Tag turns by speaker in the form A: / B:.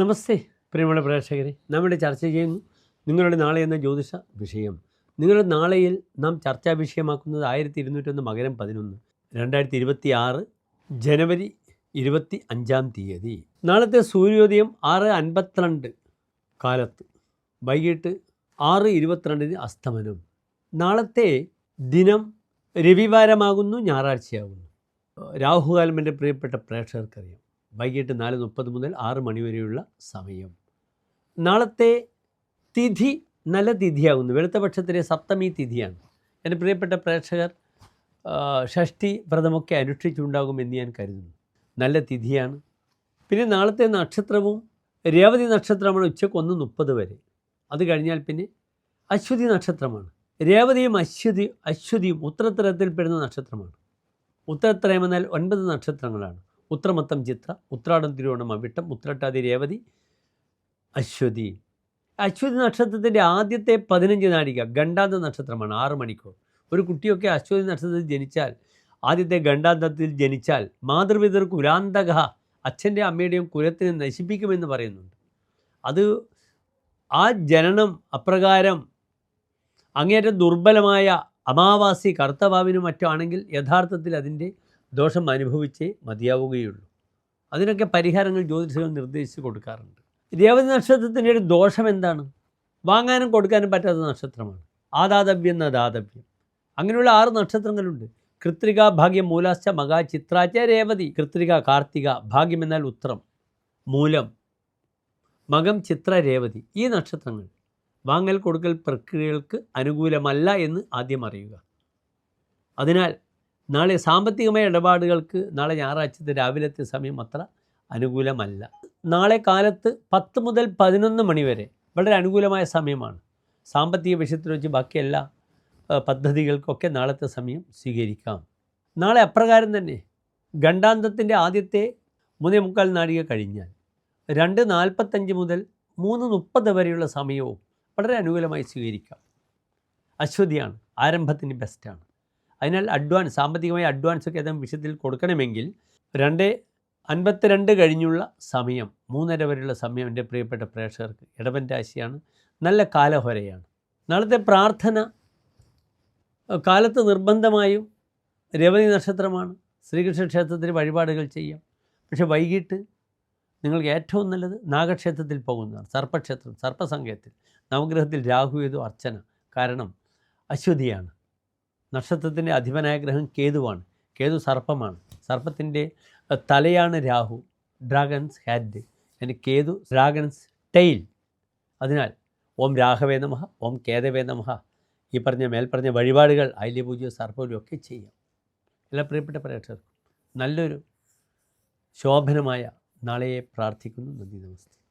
A: നമസ്തേ പ്രിയമുള്ള പ്രേക്ഷകരെ. നമ്മുടെ ചർച്ച ചെയ്യുന്നു നിങ്ങളുടെ നാളെ എന്ന ജ്യോതിഷ വിഷയം. നിങ്ങളുടെ നാളെയിൽ നാം ചർച്ചാ വിഷയമാക്കുന്നത് ആയിരത്തി ഇരുന്നൂറ്റൊന്ന് മകരം പതിനൊന്ന് രണ്ടായിരത്തി ഇരുപത്തി ആറ് ജനുവരി ഇരുപത്തി അഞ്ചാം തീയതി. നാളത്തെ സൂര്യോദയം ആറ് അൻപത്തിരണ്ട് കാലത്ത് വൈകിട്ട് ആറ് ഇരുപത്തിരണ്ടിന് അസ്തമനം. നാളത്തെ ദിനം രവിവാരമാകുന്നു ഞായറാഴ്ചയാകുന്നു. രാഹുകാലം എന്റെ പ്രിയപ്പെട്ട പ്രേക്ഷകർക്കറിയാം. വൈകിട്ട് നാല് മുപ്പത് മുതൽ ആറ് മണിവരെയുള്ള സമയം. നാളത്തെ തിഥി നല്ല തിഥിയാകുന്നു. വെളുത്ത പക്ഷത്തിലെ സപ്തമി തിഥിയാണ്. എന്റെ പ്രിയപ്പെട്ട പ്രേക്ഷകർ ഷഷ്ടി വ്രതമൊക്കെ വ്രതമൊക്കെ അനുഷ്ഠിച്ചുണ്ടാകുമെന്ന് ഞാൻ കരുതുന്നു. നല്ല തിഥിയാണ്. പിന്നെ നാളത്തെ നക്ഷത്രവും രേവതി നക്ഷത്രമാണ് ഉച്ചയ്ക്ക് ഒന്ന് മുപ്പത് വരെ. അത് കഴിഞ്ഞാൽ പിന്നെ അശ്വതി നക്ഷത്രമാണ്. രേവതിയും അശ്വതി അശ്വതിയും ഉത്തരത്തരത്തിൽപ്പെടുന്ന നക്ഷത്രമാണ്. ഉത്തരത്രയം എന്നാൽ ഒൻപത് നക്ഷത്രങ്ങളാണ്. ഉത്രമത്തം ചിത്ര ഉത്രാടം തിരുവോണം അവിട്ടം ഉത്രട്ടാതി രേവതി അശ്വതി. അശ്വതി നക്ഷത്രത്തിന്റെ ആദ്യത്തെ പതിനഞ്ച് നാഴിക ഗണ്ടാന്ത നക്ഷത്രമാണ് ആറ് മണിക്കൂർ. ഒരു കുട്ടിയൊക്കെ അശ്വതി നക്ഷത്രത്തിൽ ജനിച്ചാൽ ആദ്യത്തെ ഗണ്ടാന്തത്തിൽ ജനിച്ചാൽ മാതൃപിതർ കുലാന്തക അച്ഛന്റെ അമ്മയുടെയും കുലത്തിനെ നശിപ്പിക്കുമെന്ന് പറയുന്നുണ്ട്. അത് ആ ജനനം അപ്രകാരം അങ്ങേറ്റം ദുർബലമായ അമാവാസി കർത്തവാവിനും മറ്റുമാണെങ്കിൽ യഥാർത്ഥത്തിൽ അതിന്റെ ദോഷം അനുഭവിച്ചേ മതിയാവുകയുള്ളൂ. അതിനൊക്കെ പരിഹാരങ്ങൾ ജ്യോതിഷകൾ നിർദ്ദേശിച്ച് കൊടുക്കാറുണ്ട്. രേവതി നക്ഷത്രത്തിന്റെ ഒരു ദോഷം എന്താണ്? വാങ്ങാനും കൊടുക്കാനും പറ്റാത്ത നക്ഷത്രമാണ്. ആദാതവ്യം എന്ന ദാതവ്യം. അങ്ങനെയുള്ള ആറ് നക്ഷത്രങ്ങളുണ്ട്. കൃത്രിക ഭാഗ്യം മൂലാശ്ച മക ചിത്രാച്ച രേവതി കൃത്രിക കാർത്തിക ഭാഗ്യം എന്നാൽ ഉത്രം മൂലം മകം ചിത്ര രേവതി ഈ നക്ഷത്രങ്ങൾ. വാങ്ങൽ കൊടുക്കൽ പ്രക്രിയകൾക്ക് അനുകൂലമല്ല എന്ന് ആദ്യം അറിയുക. അതിനാൽ നാളെ സാമ്പത്തികമായ ഇടപാടുകൾക്ക് നാളെ ഞായറാഴ്ചത്തെ രാവിലത്തെ സമയം അത്ര അനുകൂലമല്ല. നാളെ കാലത്ത് പത്ത് മുതൽ പതിനൊന്ന് മണി വരെ വളരെ അനുകൂലമായ സമയമാണ്. സാമ്പത്തിക വിഷയത്തിൽ വെച്ച് ബാക്കി എല്ലാ പദ്ധതികൾക്കൊക്കെ നാളത്തെ സമയം സ്വീകരിക്കാം. നാളെ അപ്രകാരം തന്നെ ഗണ്ടാന്തത്തിന്റെ ആദ്യത്തെ മൂന്നേ മുക്കാൽ നാഴിക കഴിഞ്ഞാൽ രണ്ട് നാൽപ്പത്തഞ്ച് മുതൽ മൂന്ന് മുപ്പത് വരെയുള്ള സമയവും വളരെ അനുകൂലമായി സ്വീകരിക്കാം. അശ്വതിയാണ് ആരംഭത്തിന് ബെസ്റ്റാണ് അതിനാൽ അഡ്വാൻസ് സാമ്പത്തികമായി അഡ്വാൻസ് ഒക്കെ ഏതെങ്കിലും വിഷയത്തിൽ കൊടുക്കണമെങ്കിൽ രണ്ട് അൻപത്തിരണ്ട് കഴിഞ്ഞുള്ള സമയം മൂന്നര വരെയുള്ള സമയം എന്റെ പ്രിയപ്പെട്ട പ്രേക്ഷകർക്ക് ഇടവൻ രാശിയാണ്. നല്ല കാലഹൊരയാണ്. നാളത്തെ പ്രാർത്ഥന കാലത്ത് നിർബന്ധമായും രവതി നക്ഷത്രമാണ്. ശ്രീകൃഷ്ണ ക്ഷേത്രത്തിൽ വഴിപാടുകൾ ചെയ്യാം. പക്ഷെ വൈകിട്ട് നിങ്ങൾക്ക് ഏറ്റവും നല്ലത് നാഗക്ഷേത്രത്തിൽ പോകുന്നതാണ്. സർപ്പക്ഷേത്രം സർപ്പസങ്കേതത്തിൽ നവഗ്രഹത്തിൽ രാഹുവേതു അർച്ചന. കാരണം അശ്വതിയാണ്. നക്ഷത്രത്തിന്റെ അധിപനായ ഗ്രഹം കേതുവാണ്. കേതു സർപ്പമാണ്. സർപ്പത്തിന്റെ തലയാണ് രാഹു. Dragon's head. അതിന് കേതു ഡ്രാഗൺസ് ടെയിൽ. അതിനാൽ ഓം രാഘവേ നമഃ ഓം കേതവേ നമഃ. ഈ പറഞ്ഞ മേൽപ്പറഞ്ഞ വഴിപാടുകൾ ഐല്യപൂജയോ സർപ്പൂജയോ ഒക്കെ ചെയ്യാം. എല്ലാ പ്രിയപ്പെട്ട പ്രേക്ഷകർക്കും നല്ലൊരു ശോഭനമായ നാളെയെ പ്രാർത്ഥിക്കുന്നു. നന്ദി നമസ്തേ.